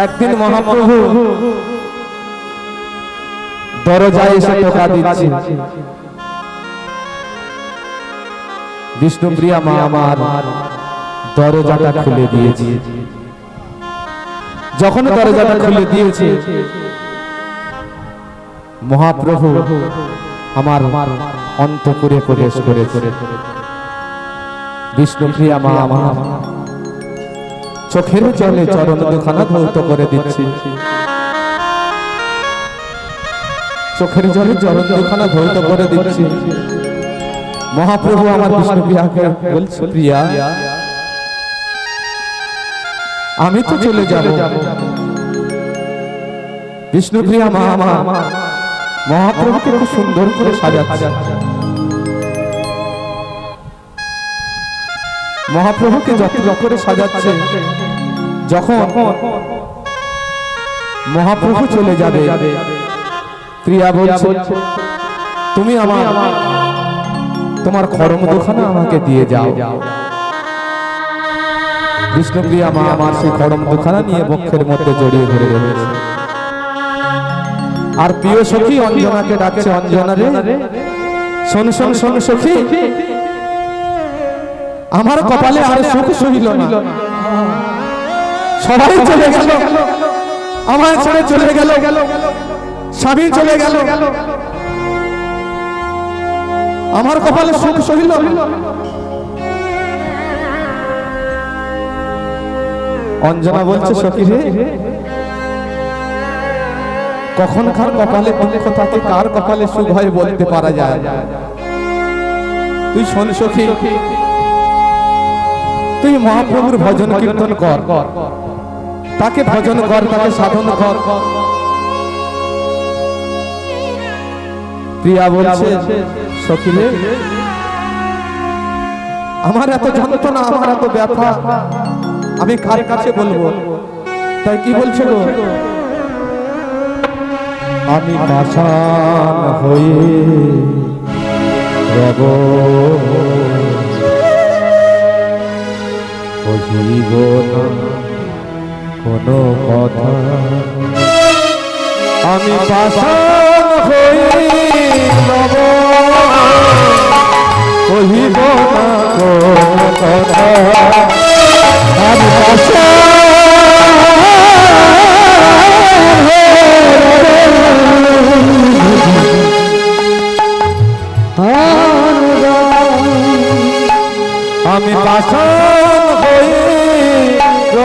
একদিন মহাপ্রভু দরজায় এসে টোকা দিচ্ছে বিষ্ণুপ্রিয়া মা আমার দরজাটা খুলে দিয়েছে। যখন দরজাটা খুলে দিয়েছে মহাপ্রভু আমার অন্তপুরে প্রবেশ করেছে। বিষ্ণুপ্রিয়া মা আমার চোখের জলে চরণ দুখানা ধৌত করে দিচ্ছে। চোখের জলে চরণ দুখানা ধৌত করে দিচ্ছে। মহাপ্রভু আমার বিষ্ণুপ্রিয়াকে বলছে প্রিয়া আমি তো চলে যাব। বিষ্ণুপ্রিয়া মা মহাপ্রভুকে খুব সুন্দর করে সাজাচ্ছে। মহাপ্রভুকে যত্ন করে সাজাচ্ছে। যখন মহাপ্রভু চলে যাবে, প্রিয়া বলছে, তুমি আমার, তোমার খরম দুখানা আমাকে দিয়ে যাও। বিষ্ণুপ্রিয়া মা আমার সেই খরম দুখানা নিয়ে বক্ষের মধ্যে জড়িয়ে ধরে রয়েছে। আর প্রিয় সখী, অঞ্জনাকে ডাকছে, অঞ্জনা রে, শোন শোন শোন, সখী আমার কপালে আর সুখ সহিল না। সবাই চলে গেল। আমার ছেড়ে চলে গেল। স্বামী চলে গেল। আমার কপালে সুখ সহিল অঞ্জনা বলছে সখী রে কখন কার কপালে দুঃখ থাকে কার কপালে সুখ হয় বলতে পারা যায় তুই শোন সখী। তুই মহাপ্রভুর ভজন কীর্তন কর। তাকে ভজন কর, তাকে সাধন কর। প্রিয়া বলছে, সখিলে, আমার এত যন্ত্রণা, আমার এত ব্যথা, আমি কার কাছে বলব? তাই কি বলছে গো? আমি পাষাণ হয়ে রব বুঝিব না কোনো কথা। আমি কহিব না কথা। আমি আমি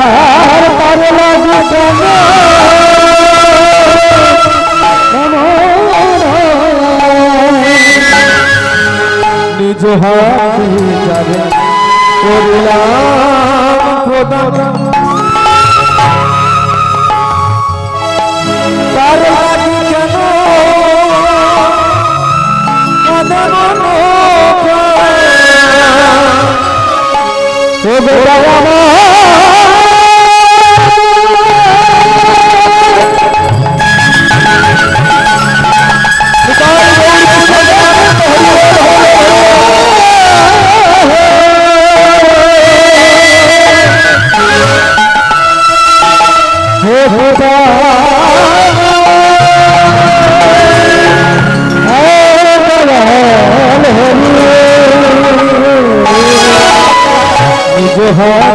আর তার লাগে নিজ হাতে করলাম প্রদান। ও বেড়া নিজ হাতে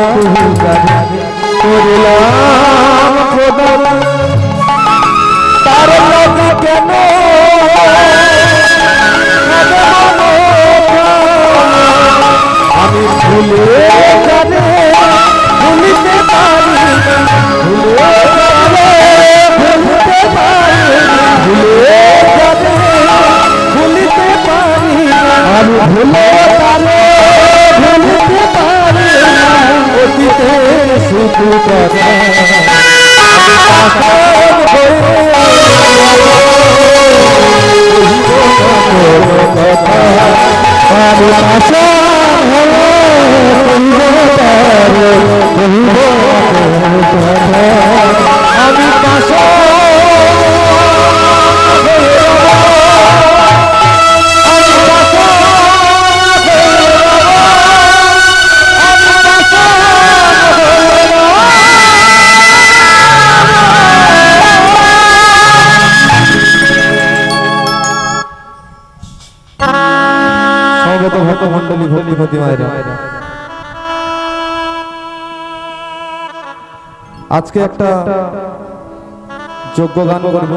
মন্ডলী মায়েরা আজকে একটা যোগ্য গান করব।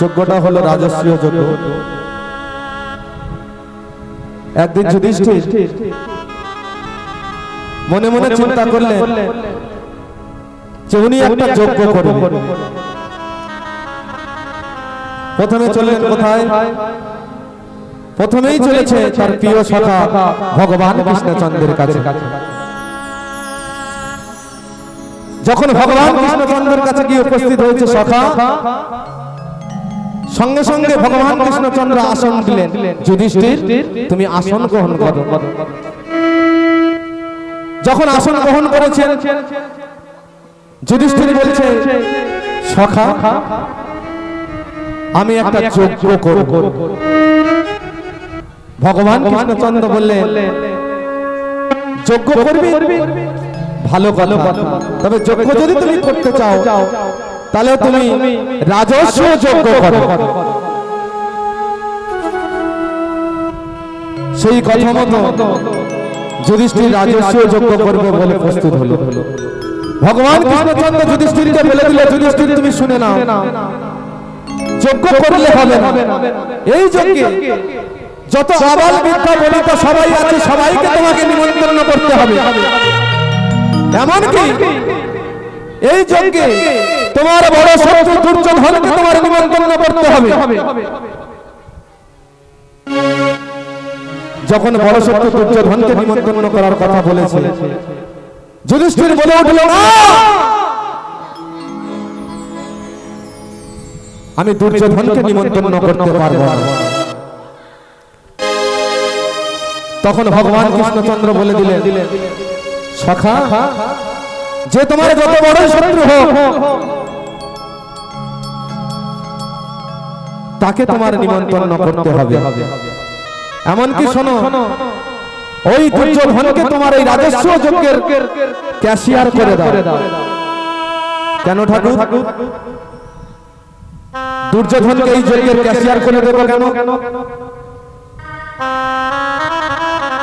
যোগ্যটা হলো রাজস্বীয় যোগ্য। একদিন যুধিষ্ঠির মনে মনে চিন্তা করলেন যে উনি একটা যোগ্য করবেন। প্রথমে চললেন কোথায়? প্রথমেই চলেছে তার প্রিয় সখা ভগবান কৃষ্ণচন্দ্রের কাছে। যখন ভগবান কৃষ্ণচন্দ্রের কাছে গিয়ে উপস্থিত হয়েছে সখা সঙ্গে সঙ্গে ভগবান কৃষ্ণচন্দ্র আসন দিলেন। যুধিষ্ঠির তুমি আসন গ্রহণ করো। যখন আসন গ্রহণ করেছেন যুধিষ্ঠির বলছে সখা আমি একটা যজ্ঞ করব। ভগবান কৃষ্ণচন্দ্র বললেন যজ্ঞ করবি? ভালো কথা। তবে যজ্ঞ যদি তুমি করতে চাও তাহলে তুমি রাজস্ব যজ্ঞ করো। সেই কথা মতো যুধিষ্ঠির রাজস্ব যজ্ঞ করবে বলে প্রস্তুত হলো। ভগবান কৃষ্ণচন্দ্র যুধিষ্ঠিরকে বলে দিল যুধিষ্ঠির তুমি শুনে নাও। যজ্ঞ করলে হবে না। এই যজ্ঞে যত আবাল বিদ্যা বলিত সবাই আছে সবাইকে তোমাকে নিমন্ত্রণ করতে হবে। এমনকি এই যজ্ঞে তোমার বড় শত্রু দুর্যোধনকে তোমার নিমন্ত্রণ করতে হবে। যখন বড় শত্রু দুর্যোধনকে নিমন্ত্রণ করার কথা বলেছে যুধিষ্ঠির বলে উঠল না! আমি দুর্যোধনকে নিমন্ত্রণ করতে পারব না। তখন ভগবান কৃষ্ণচন্দ্র বলে দিলেন সখা যে তোমার যত বড় শত্রু হোক তাকে তোমার নিমন্ত্রণ করতে হবে। এমনকি শোনো ওই দুর্যোধনকে তোমার এই রাজস্ব যজ্ঞের ক্যাশিয়ার করে দাও। কেন ঠাকুর? দুর্যোধনকে এই যজ্ঞের ক্যাশিয়ার করে দেবো কেন?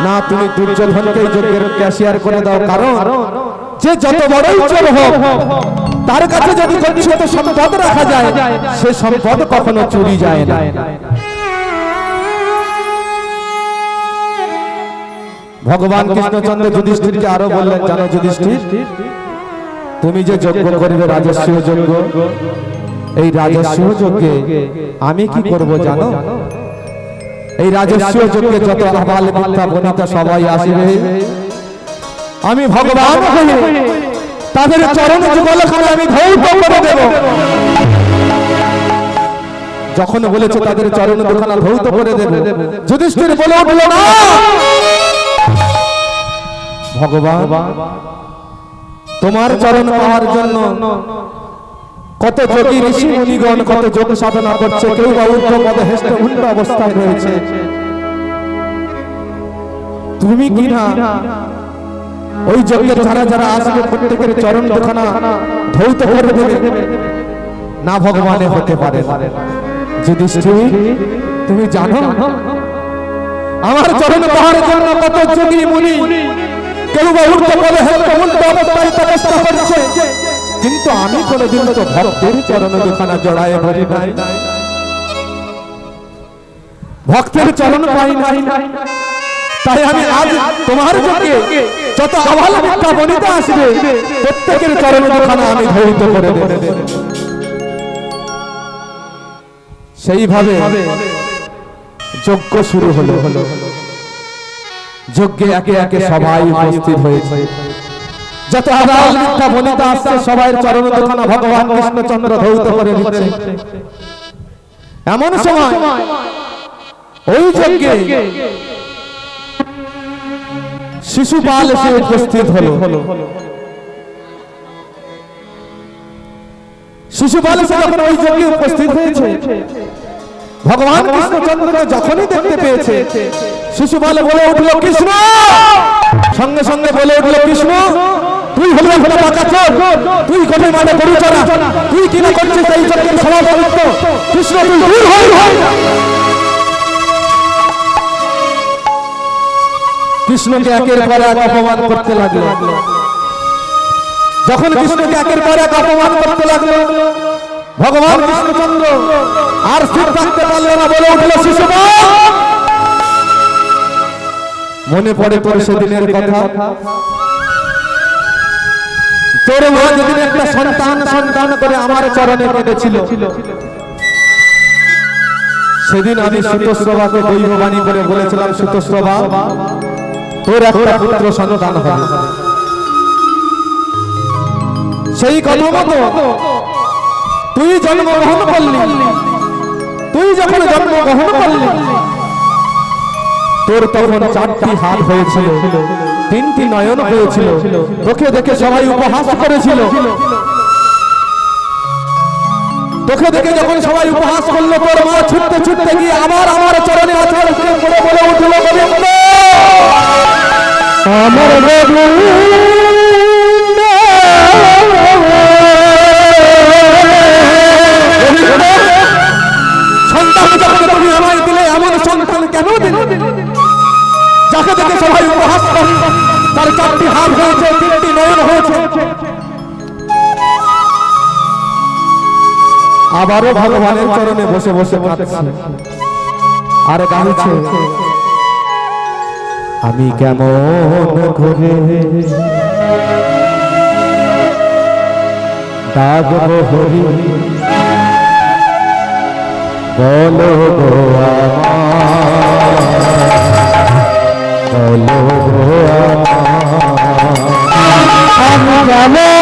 না, তুমি দুর্যোধনকে যজ্ঞের ক্যাশিয়ার করে দাও, কারণ যে যত বড়ই চোর হোক, তার কাছে যদি গচ্ছিত সম্পদ রাখা যায়, সে সম্পদ কখনো চুরি যায় না। ভগবান কৃষ্ণচন্দ্র যুধিষ্ঠিরকে আরও বললেন, জানো যুধিষ্ঠির, তুমি যে যজ্ঞ করবে, রাজস্ব যজ্ঞ, এই রাজস্ব যজ্ঞে আমি কি করব জানো? এই রাজস্ব যজ্ঞে যত আবাল মিথ্যা বনিতা সবাই আসবে। আমি ভগবান হয়ে তাদের চরণ যুগলখানে আমি ধৌত করে দেব। যখন বলেছে তাদের চরণ দুখানা ধৌত করে দেব। যুধিষ্ঠির বলে উঠল না। ভগবান তোমার চরণ পাওয়ার জন্য কত যোগী ঋষি মুনিগণ কত যোগ সাধনা করছে কেউ বা ঊর্ধ্ব পদে হেষ্ট উল্টো অবস্থায় রয়েছে। তুমি কি না ওই যজ্ঞের যারা যারা আসবে প্রত্যেকের চরণ দুখানা ধৌত করে দেবে। না ভগবানে হতে পারে যুধিষ্ঠির তুমি জানো? আমার চরণ পাওয়ার জন্য কত যোগী মুনি? কেউ বা ঊর্ধ্ব পদে হেষ্ট উল্টো অবস্থায় তপস্যা করছে। কিন্তু আমি কোনোদিন তো ভক্তের চরণ দুখানা জড়ায় ভরি নাই। ভক্তের চরণ পাই নাই। তাই আমি আজ তোমার যোগে যত আভাল মিথ্যা বনিতা আসবে, প্রত্যেকের চরণ দুখানা আমি ধরিত করে দেব। সেইভাবে যজ্ঞ শুরু হলো। যজ্ঞে একে একে সবাই উপস্থিত হয়েছে। যত আদাল মিথ্যা বনিতা আসছে সবাই চরণ দোকানা ভগবান কৃষ্ণচন্দ্র ধৌত করে দিচ্ছে এমন সময় ওই যজ্ঞে শিশুপাল এসে উপস্থিত হলো। শিশুপাল এসে যখন ওই যজ্ঞে উপস্থিত হয়েছে ভগবান কৃষ্ণচন্দ্রকে যখনই দেখতে পেয়েছে শিশুপাল বলে উঠল কৃষ্ণ! সঙ্গে সঙ্গে বলে উঠল কৃষ্ণ! তুই হলি হলো বাঁকাচোর তুই কোথায় মানে গরু চড়া? তুই কিনা করছিস এই যজ্ঞের সমাপ্ত কৃষ্ণ, তুই দূর হই হই কৃষ্ণকে একের পর এক অপমান করতে লাগল। যখন কৃষ্ণকে একের পর এক অপমান করতে লাগল, ভগবান কৃষ্ণচন্দ্র আর স্থির থাকতে পারল না বলে উঠল শিশুপাল মনে পড়ে তোর সেদিনের কথা? তোর মা যেদিন একটা সন্তান সন্তান করে আমার চরণে কেঁদেছিল। সেদিন আমি সুতস্রবাকে দৈববাণী করে বলেছিলাম সুতস্রবা তোর একটা পুত্র সন্তান হবে। সেই কথা মতো তুই জন্মগ্রহণ করলি। তুই যখন জন্মগ্রহণ করলি তোর তখন চারটি হাত হয়েছিল। তিনটি নয়ন হয়েছিল। তোকে দেখে সবাই উপহাস করেছিল। তোকে দেখে যখন সবাই উপহাস করল, তোর মা ছুটতে ছুটতে গিয়ে আমার আমার চরণে আছাড় বলে বলে উঠল, আমার যাকে দেখে সবাই উপহাস করে, তার চারটি হাত হয়েছে, তিনটি নয়ন হয়েছে। আবারও ভগবানের চরণে বসে বসে কাঁদছে। আর গাইছে, আমি কেমন করে ডাকব হরি? বলো গো আমার আমার আমি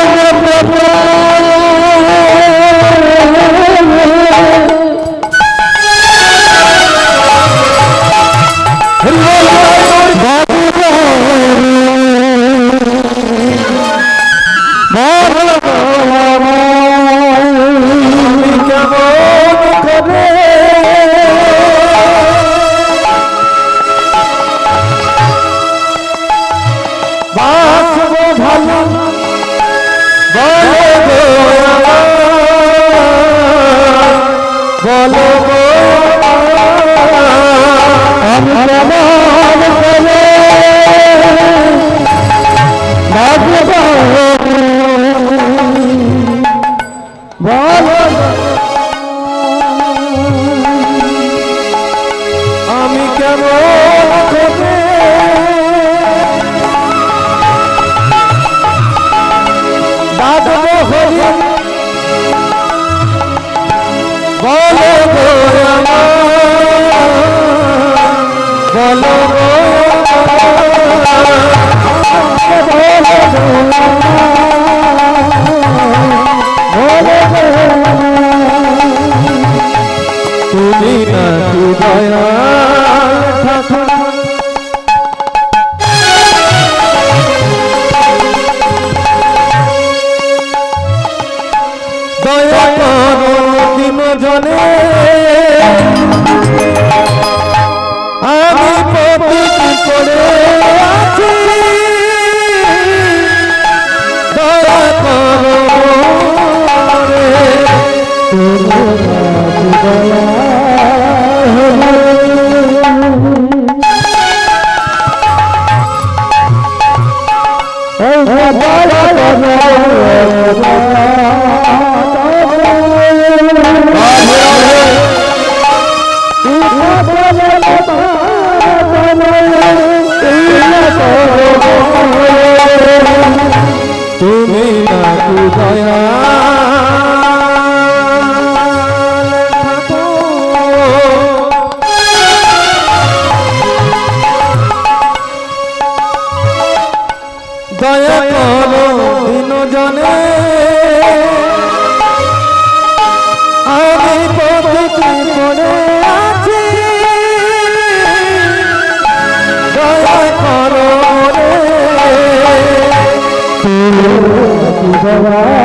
তুমি না তু দয়া দয়া জনে। তুমি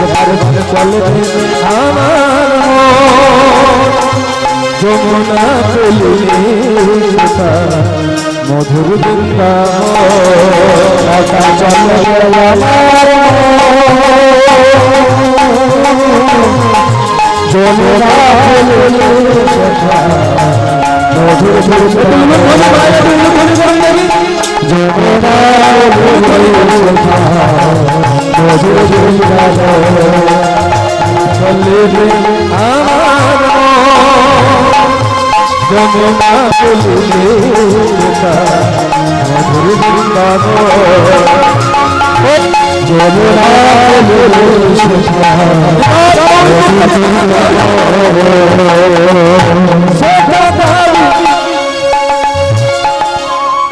একবার চল আমার মন, যমুনা সেথা মধুর বৃন্দাবন চল রে আমার মন, যমুনা ফুলিনে সেথা মধুর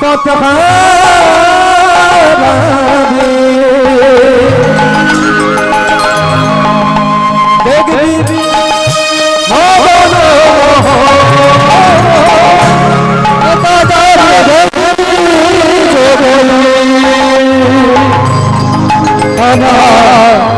কত নয়ন